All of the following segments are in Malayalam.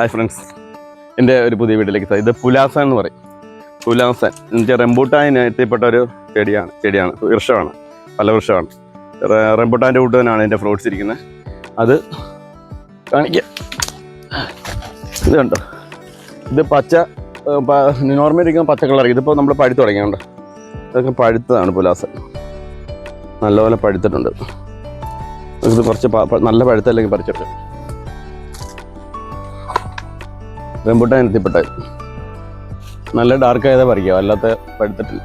ഹായ് ഫ്രണ്ട്സ് എന്റെ ഒരു പുതിയ വീട്ടിലേക്ക്. ഇത് പുലാസൻ എന്ന് പറയും. പുലാസൻ. എനിക്ക് റെമ്പൂട്ടാനിന് എത്തിപ്പെട്ട ഒരു ചെടിയാണ് ചെടിയാണ്. വൃക്ഷമാണ്. പല വൃക്ഷമാണ്. റെമ്പൂട്ടാന്റെ കൂട്ട് തന്നെയാണ് എന്റെ ഫ്രൂട്ട്സ് ഇരിക്കുന്നത് അത് കാണിക്കാം. ഇത് കണ്ടോ? ഇത് പച്ച നോർമൽ ഇരിക്കുന്ന പച്ച കളർ. ഇതിപ്പോൾ നമ്മൾ പഴുത്ത് തുടങ്ങിയുണ്ട്. ഇതൊക്കെ പഴുത്തതാണ് പുലാസൻ. നല്ലപോലെ പഴുത്തിട്ടുണ്ട്. ഇത് കുറച്ച് നല്ല പഴുത്തല്ലെങ്കിൽ പറിച്ചെടുക്കാം റംബുട്ടാൻ എത്തിപ്പെട്ട നല്ല ഡാർക്ക് ആയതാ പറിക്കുക അല്ലാത്ത പഴുത്തിട്ടില്ല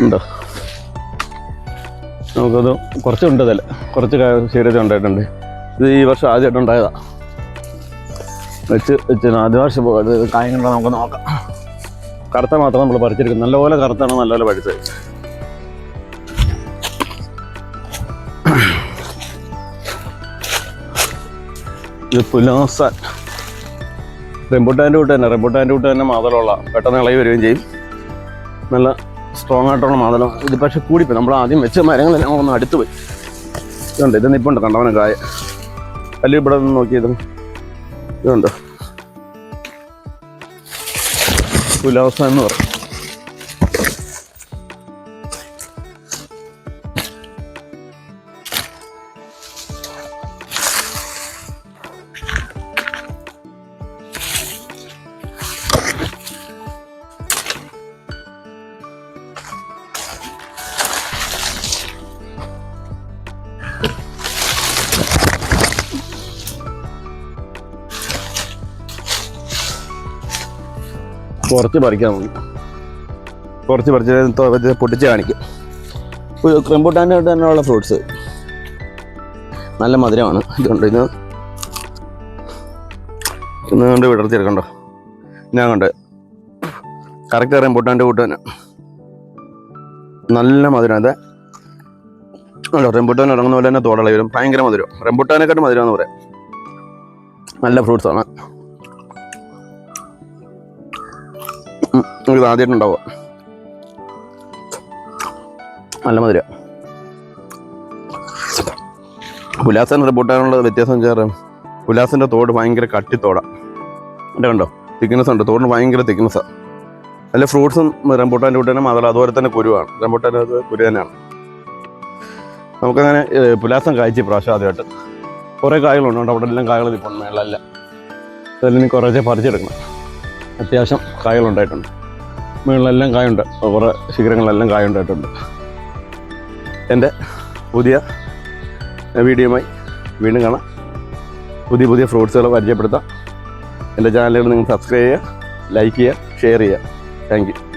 ഉണ്ടോ? നമുക്കത് കുറച്ചുണ്ട് ഇതിൽ കുറച്ച് ശരീരത്തിൽ ഉണ്ടായിട്ടുണ്ട് ഇത് ഈ വർഷം ആദ്യമായിട്ട് ഉണ്ടായതാ. വെച്ച് വെച്ച് ആദ്യ വർഷം കായം കണ്ടോ നമുക്ക് നോക്കാം. കറുത്ത മാത്രം നമ്മൾ പറിച്ചെടുക്കും നല്ലപോലെ കറുത്താണ് നല്ലപോലെ പഴുത്തത് ഇത് പുലാസാൻ റെമ്പുട്ടാന്റെ കൂട്ട് തന്നെ റെമ്പുട്ടാന്റെ കൂട്ട് തന്നെ മാതളമുള്ള. പെട്ടെന്ന് ഇളകി വരികയും ചെയ്യും. നല്ല സ്ട്രോങ് ആയിട്ടുള്ള മാതളം. ഇത് പക്ഷെ കൂടിപ്പോയി. നമ്മൾ ആദ്യം വെച്ച മരങ്ങളെല്ലാം ഒന്ന് അടുത്ത് പോയി. ഇതുണ്ട്. ഇത് നിപ്പുണ്ട്. കണ്ടവനെ കായ. അല്ല ഇവിടെ നിന്ന് നോക്കിയതും. ഇതുണ്ട്. പുലാസ എന്ന് പറയും. കുറച്ച് പറിക്കാൻ മതി കുറച്ച് പറിച്ച് പൊട്ടിച്ച് കാണിക്കും. റെമ്പൂട്ടാന്റെ തന്നെയുള്ള ഫ്രൂട്ട്സ്. നല്ല മധുരമാണ്. ഇതുകൊണ്ട് ഇത്. ഇന്ന് കൊണ്ട് വിടർത്തിയെടുക്കണ്ടോ? ഞാൻ കണ്ട്. കറക്റ്റ് റെമ്പൂട്ടാന്റെ കൂട്ട് തന്നെ. നല്ല മധുരം. അതെ. അല്ലോ റെമ്പൂട്ടാൻ ഇറങ്ങുന്ന പോലെ തന്നെ തോടളി വരും ഭയങ്കര മധുരം. റെമ്പൂട്ടാനെക്കാട്ടും മധുരം എന്ന് പറയാം. നല്ല ഫ്രൂട്ട്സ് ഇത് ആദ്യമായിട്ടുണ്ടാവുക നല്ല മധുര. പുലാസൻ റിപ്പോർട്ടാനുള്ള വ്യത്യാസം വെച്ചാൽ പുലാസിന്റെ തോട് ഭയങ്കര കട്ടിത്തോടാണ് എന്റെ കണ്ടോ? തിക്നെസ് ഉണ്ട്. തോടിന് ഭയങ്കര തിക്നെസ്സാണ് നല്ല ഫ്രൂട്ട്സും റംബൂട്ടാന്റെ കൂട്ട് അതല്ല അതുപോലെ തന്നെ കുരുവാണ്. റംബൂട്ടാന്റെ അത് കുരു തന്നെയാണ്. നമുക്കങ്ങനെ പുലാസം കായ്ച്ച് പ്രാവശ്യം ആദ്യമായിട്ട്. കുറേ കായകളുണ്ട്. അവിടെ എല്ലാം കായകൾ ഇപ്പോൾ മേളല്ല. അതിൽ ഇനി കുറേശ്ശെ പറിച്ചെടുക്കണം. അത്യാവശ്യം കായകളുണ്ടായിട്ടുണ്ട് മുകളിലെല്ലാം കായുണ്ട്. കുറേ ശിഖരങ്ങളെല്ലാം കായുണ്ടായിട്ടുണ്ട്. എന്റെ പുതിയ വീഡിയോയുമായി വീണ്ടും കാണാം. പുതിയ പുതിയ ഫ്രൂട്ട്സുകൾ പരിചയപ്പെടുത്താം. എന്റെ ചാനലുകൾ നിങ്ങൾ സബ്സ്ക്രൈബ് ചെയ്യുക ലൈക്ക് ചെയ്യുക ഷെയർ ചെയ്യുക. താങ്ക്